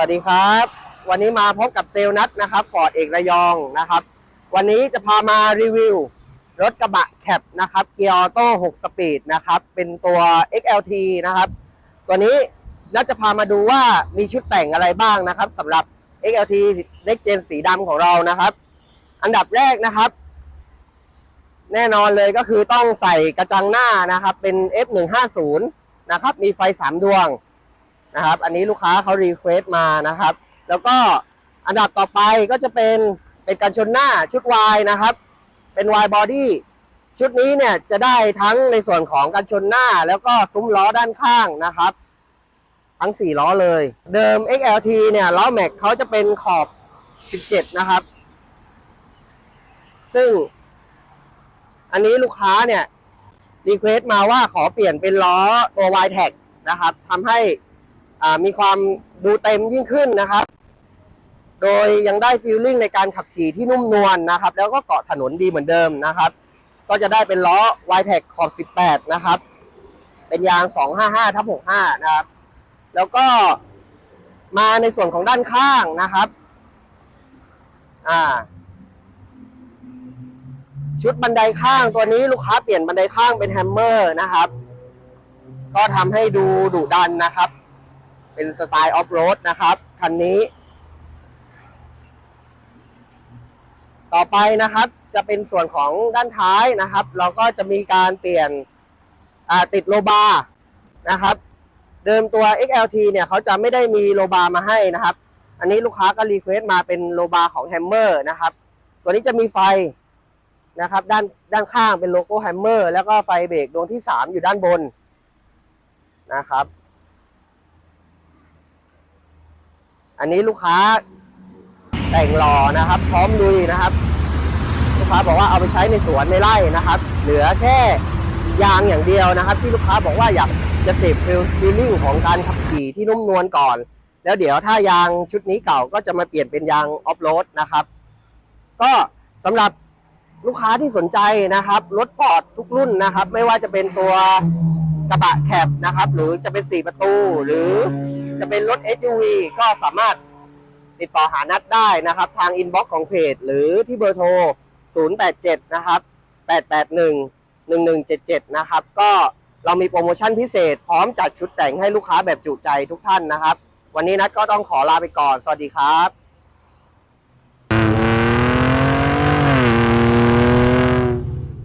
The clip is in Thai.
วัสดีครับ วันนี้มาพบกับเซลนัทนะครับฟอร์ดเอกระยองนะครับ วันนี้จะพามารีวิว รถกระบะแคปนะครับเกียร์ออโต้6สปีดนะครับ เป็นตัว XLT นะครับ ตัวนี้น่าจะพามาดูว่ามีชุดแต่งอะไรบ้างนะครับสำหรับ XLT Next Gen สีดำของเรานะครับ อันดับแรกนะครับ แน่นอนเลยก็คือต้องใส่กระจังหน้านะครับ เป็น F150 นะครับ มีไฟ 3 ดวง นะครับ อันนี้ลูกค้าเขารีเควสต์มานะครับ แล้วก็อันดับต่อไปก็จะเป็นเป็นกันชนหน้าชุด Y นะครับ เป็น Y body ชุดนี้เนี่ยจะได้ทั้งในส่วนของกันชนหน้าแล้วก็ซุ้มล้อด้านข้างนะครับ ทั้ง 4 ล้อเลย เดิม XLT เนี่ยล้อแม็กเขาจะเป็นขอบ 17 นะครับ ซึ่ง อันนี้ลูกค้าเนี่ยรีเควสต์มาว่าขอเปลี่ยนเป็นล้อตัว Y Tag นะครับทำให้ มีความดูเต็มยิ่งขึ้นนะครับ โดยยังได้ฟีลลิ่งในการขับขี่ที่นุ่มนวลนะครับ แล้วก็เกาะถนนดีเหมือนเดิมนะครับ ก็จะได้เป็นล้อ y t e c ขอบ 18 นะครับ เป็นยาง 255ทับ65 นะครับ แล้วก็มาในส่วนของด้านข้างนะครับอ่าชุดบันไดข้างตัวนี้ลูกค้าเปลี่ยนบันไดข้างเป็นแฮมเมอร์นะครับ ก็ทำให้ดูดุดันนะครับ เป็นสไตล์ออฟโรดนะครับคันนี้ ต่อไปนะครับจะเป็นส่วนของด้านท้ายนะครับ เราก็จะมีการเปลี่ยนติดโลบาร์นะครับ เดิมตัว XLT เนี่ยเขาจะไม่ได้มีโลบาร์มาให้นะครับ อันนี้ลูกค้าก็รีเควสต์มาเป็นโลบาร์ของแฮมเมอร์นะครับ ตัวนี้จะมีไฟนะครับด้านด้านข้างเป็นโลโก้แฮมเมอร์แล้วก็ไฟเบรกดวงที่ 3 อยู่ด้านบนนะครับ อันนี้ลูกค้าแต่งหล่อนะครับ พร้อมลุยนะครับ ลูกค้าบอกว่าเอาไปใช้ในสวนในไร่นะครับ เหลือแค่ยางอย่างเดียวนะครับ ที่ลูกค้าบอกว่าอยากจะเสพฟีลลิ่งของการขับขี่ที่นุ่มนวลก่อน แล้วเดี๋ยวถ้ายางชุดนี้เก่าก็จะมาเปลี่ยนเป็นยางออฟโรดนะครับ ก็สำหรับลูกค้าที่สนใจนะครับรถฟอร์ดทุกรุ่นนะครับ ไม่ว่าจะเป็นตัวกระบะแคบนะครับ หรือจะเป็น4ประตูหรือ จะเป็นรถ SUV ก็สามารถติดต่อหานัดได้นะครับ ทางอินบ็อกซ์ของเพจ หรือที่เบอร์โทร 087 นะครับ 881 1177 นะครับ ก็เรามีโปรโมชั่นพิเศษ พร้อมจัดชุดแต่งให้ลูกค้าแบบจุใจทุกท่านนะครับ วันนี้นัดก็ต้องขอลาไปก่อน สวัสดีครับ